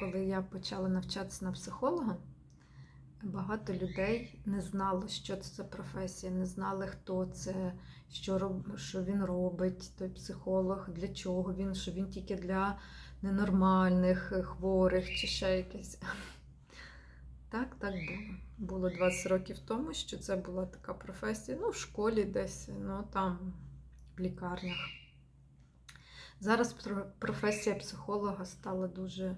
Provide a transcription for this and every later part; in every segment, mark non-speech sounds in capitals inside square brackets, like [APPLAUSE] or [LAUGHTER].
коли я почала навчатися на психолога, багато людей не знало, що це за професія, не знали, хто це, що, роб... що він робить, той психолог, для чого він, що він тільки для ненормальних, е, хворих чи ще якесь. Так, так було. Було 20 років тому, що це була така професія. Ну, в школі десь, ну там, в лікарнях. Зараз професія психолога стала дуже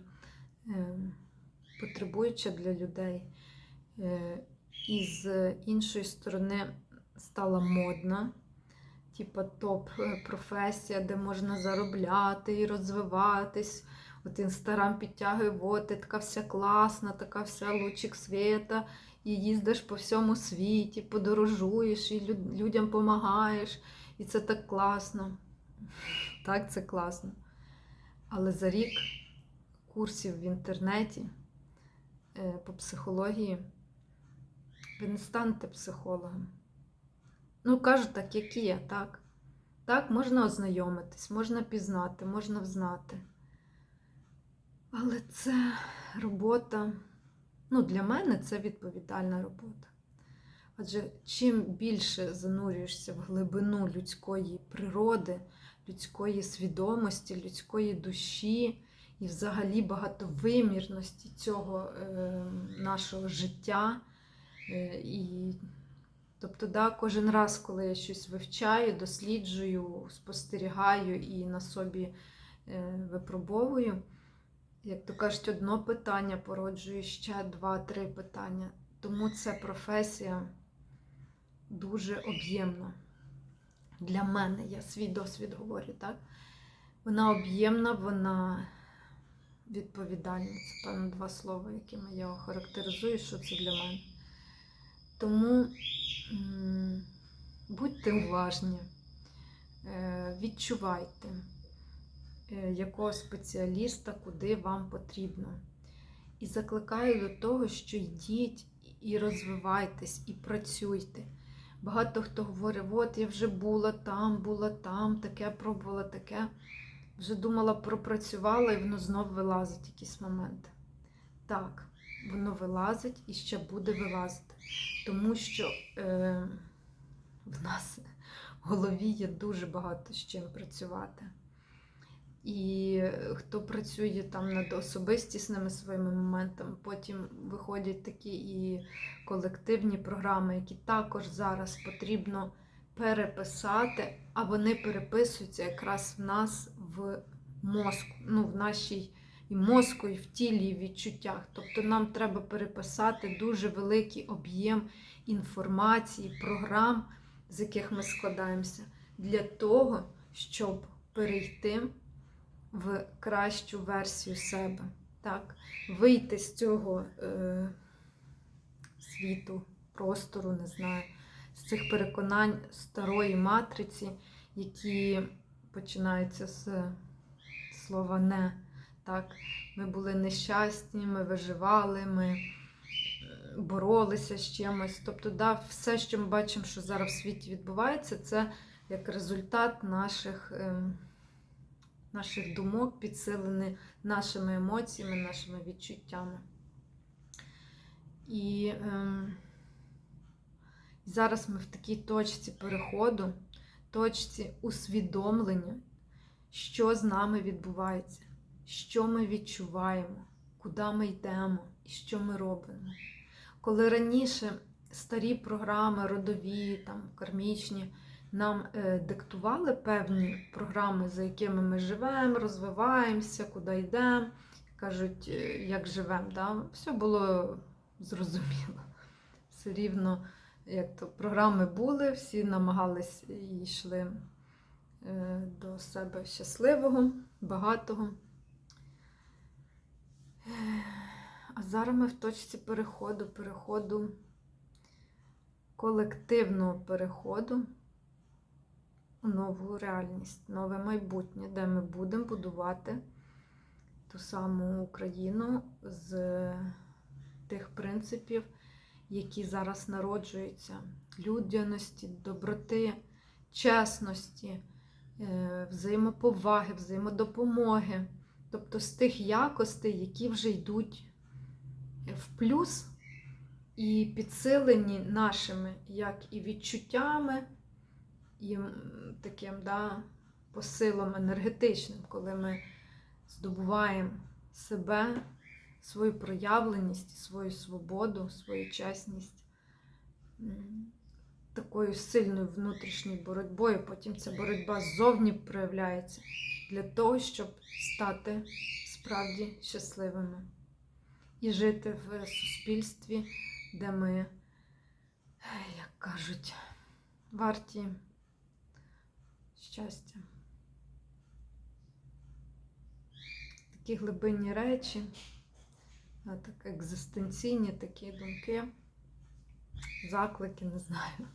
потребуюча для людей. Е, і з іншої сторони стала модна, типа топ-професія, де можна заробляти і розвиватись. От інстаграм підтягує, от ти така вся класна, така вся лучик світа, і їздиш по всьому світі, подорожуєш, і люд- людям допомагаєш, і це так класно. Так, це класно. Але за рік курсів в інтернеті е, по психології ви не станете психологом. Ну, кажуть так, як є, так. Так, можна ознайомитись, можна пізнати, можна взнати. Але це робота, ну, для мене це відповідальна робота. Адже чим більше занурюєшся в глибину людської природи, людської свідомості, людської душі і взагалі багатовимірності цього е, нашого життя. Е, і, тобто, да, кожен раз, коли я щось вивчаю, досліджую, спостерігаю і на собі е, випробовую, як то кажуть, одно питання породжує ще два-три питання. Тому ця професія дуже об'ємна. Для мене, я свій досвід говорю, так? Вона об'ємна, вона відповідальна. Це, певно, два слова, якими я охарактеризую, що це для мене. Тому будьте уважні, е, відчувайте, е, якого спеціаліста, куди вам потрібно. І закликаю до того, що йдіть і розвивайтесь, і працюйте. Багато хто говорить, от я вже була там, була там, таке пробувала, таке. Вже думала, пропрацювала, і воно знов вилазить якісь моменти. Так, воно вилазить і ще буде вилазити. Тому що е, в нас в голові є дуже багато з чим працювати. І хто працює там над особистісними своїми моментами, потім виходять такі і колективні програми, які також зараз потрібно переписати, а вони переписуються якраз в нас в мозку, ну, в нашій і мозку, і в тілі, і в відчуттях. Тобто нам треба переписати дуже великий об'єм інформації, програм, з яких ми складаємося, для того, щоб перейти в кращу версію себе. Так? Вийти з цього е, світу, простору, не знаю, з цих переконань старої матриці, які починаються з слова не. Так? Ми були нещасні, ми виживали, ми е, боролися з чимось. Тобто, да, все, що ми бачимо, що зараз в світі відбувається, це як результат наших. Е, наших думок, підсилені нашими емоціями, нашими відчуттями. І ем, зараз ми в такій точці переходу, точці усвідомлення, що з нами відбувається, що ми відчуваємо, куди ми йдемо і що ми робимо. Коли раніше старі програми, родові, там, кармічні, нам е, диктували певні програми, за якими ми живемо, розвиваємося, куди йдемо, кажуть, е, як живемо. Да? Все було зрозуміло. Все рівно, як то програми були, всі намагались і йшли е, до себе щасливого, багатого. Е, А зараз ми в точці переходу, переходу, колективного переходу у нову реальність, нове майбутнє, де ми будемо будувати ту саму Україну з тих принципів, які зараз народжуються: людяності, доброти, чесності, е, взаємоповаги, взаємодопомоги, Тобто з тих якостей, які вже йдуть в плюс і підсилені нашими, як і відчуттями, і таким да, посилом енергетичним, коли ми здобуваємо себе, свою проявленість, свою свободу, свою чесність такою сильною внутрішньою боротьбою. Потім ця боротьба ззовні проявляється для того, щоб стати справді щасливими і жити в суспільстві, де ми, як кажуть, варті щастя. Такі глибинні речі, так екзистенційні такі думки, заклики, не знаю.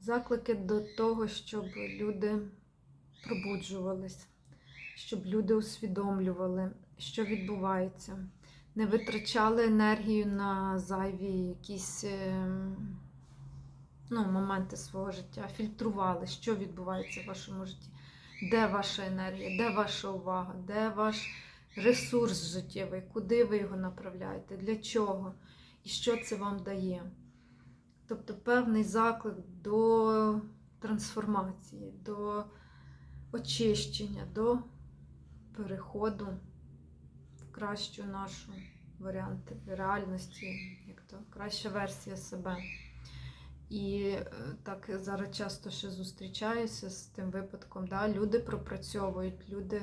Заклики до того, щоб люди пробуджувались, щоб люди усвідомлювали, що відбувається, не витрачали енергію на зайві якісь е, ну, моменти свого життя, фільтрували, що відбувається в вашому житті, де ваша енергія, де ваша увага, де ваш ресурс життєвий, куди ви його направляєте, для чого і що це вам дає. Тобто певний заклик до трансформації, до очищення, до переходу в кращу нашу варіант реальності, як то краща версія себе. І е, так зараз часто ще зустрічаюся з тим випадком. Да? Люди пропрацьовують, люди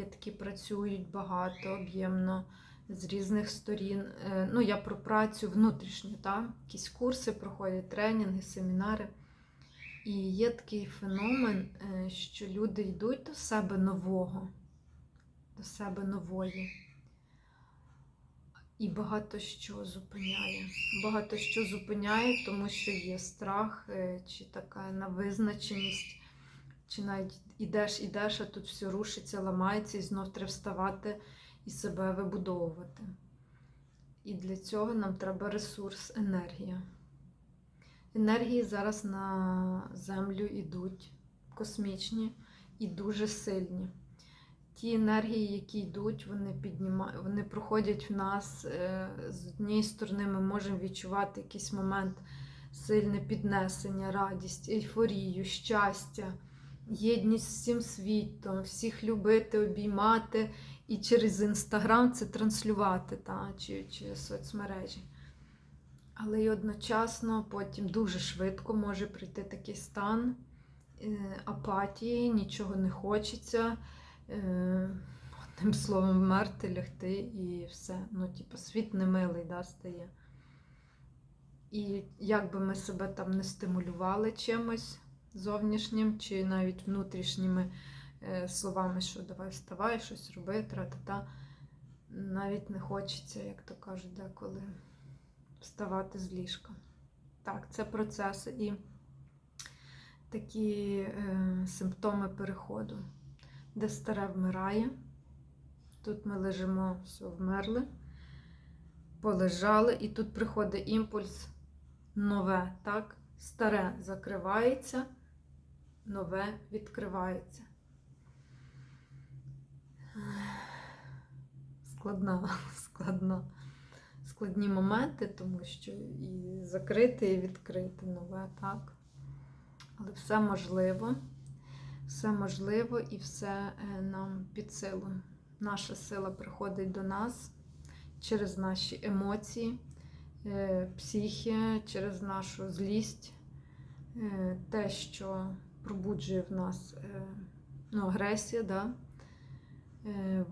такі працюють багато, об'ємно, з різних сторін. Е, Ну, я про працю внутрішню, да? якісь курси проходять, тренінги, семінари. І є такий феномен, е, що люди йдуть до себе нового, до себе нової. І багато що зупиняє. Багато що зупиняє, тому що є страх, е, чи така невизначеність, чи навіть ідеш, ідеш, а тут все рушиться, ламається, і знов треба вставати і себе вибудовувати. І для цього нам треба ресурс, енергія. Енергії зараз на землю йдуть космічні і дуже сильні. Ті енергії, які йдуть, вони піднімають, вони проходять в нас. е, З однієї сторони, ми можемо відчувати якийсь момент сильне піднесення, радість, ейфорію, щастя, єдність з всім світом, всіх любити, обіймати і через інстаграм це транслювати та, чи, чи соцмережі. Але й одночасно потім дуже швидко може прийти такий стан е, апатії, нічого не хочеться. Е, Одним словом, вмерти, лягти і все. Ну, типу, світ немилий да, стає. І як би ми себе там не стимулювали чимось зовнішнім, чи навіть внутрішніми е, словами, що давай вставай, щось роби, тра-та-та, навіть не хочеться, як то кажуть, деколи вставати з ліжка. Так, це процес і такі е, симптоми переходу, де старе вмирає. Тут ми лежимо, все, вмерли, полежали, і тут приходить імпульс нове, так? Старе закривається, нове відкривається. Складна, [LAUGHS] складна складні моменти, тому що і закрити, і відкрити нове, так. Але все можливо, все можливо і все е, нам під силу. Наша сила приходить до нас через наші емоції, е, психі, через нашу злість, е, те, що пробуджує в нас ну, агресія. Да?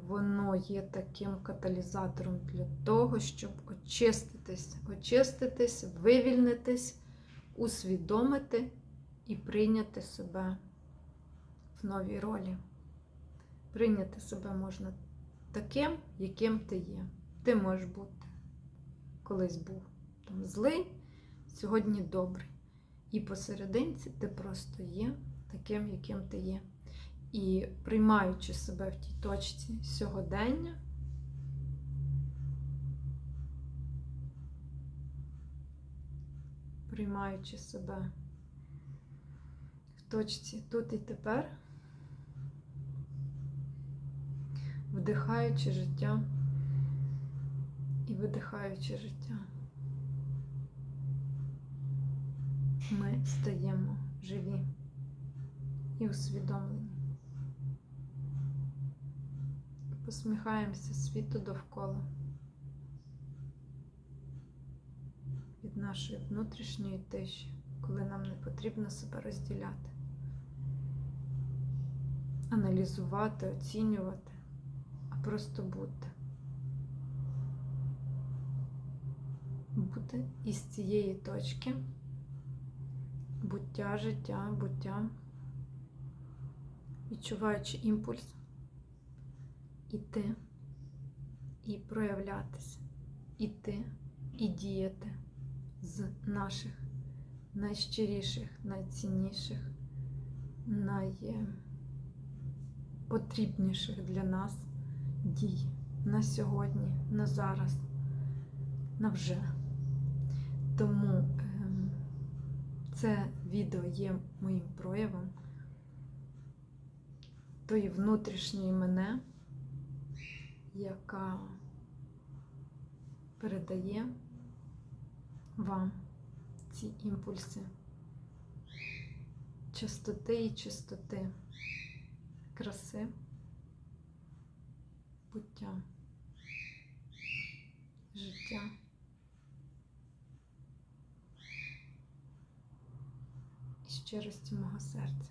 воно є таким каталізатором для того, щоб очиститись, очиститись, вивільнитись, усвідомити і прийняти себе в новій ролі. Прийняти себе можна таким, яким ти є. Ти можеш бути. Колись був там злий, сьогодні добрий. І посерединці ти просто є таким, яким ти є. І приймаючи себе в тій точці сьогодення, приймаючи себе в точці тут і тепер, вдихаючи життя і видихаючи життя. Ми стаємо живі і усвідомлені. Посміхаємося світу довкола від нашої внутрішньої тиші, коли нам не потрібно себе розділяти, аналізувати, оцінювати, а просто бути. Бути із цієї точки буття, життя, буття, відчуваючи імпульс, іти. І проявлятися, іти і діяти з наших найщиріших, найцінніших, найпотрібніших для нас дій. На сьогодні, на зараз, на вже. Тому це відео є моїм проявом тої внутрішньої мене, яка передає вам ці імпульси чистоти і чистоти, краси, буття, життя. щирості мого серця.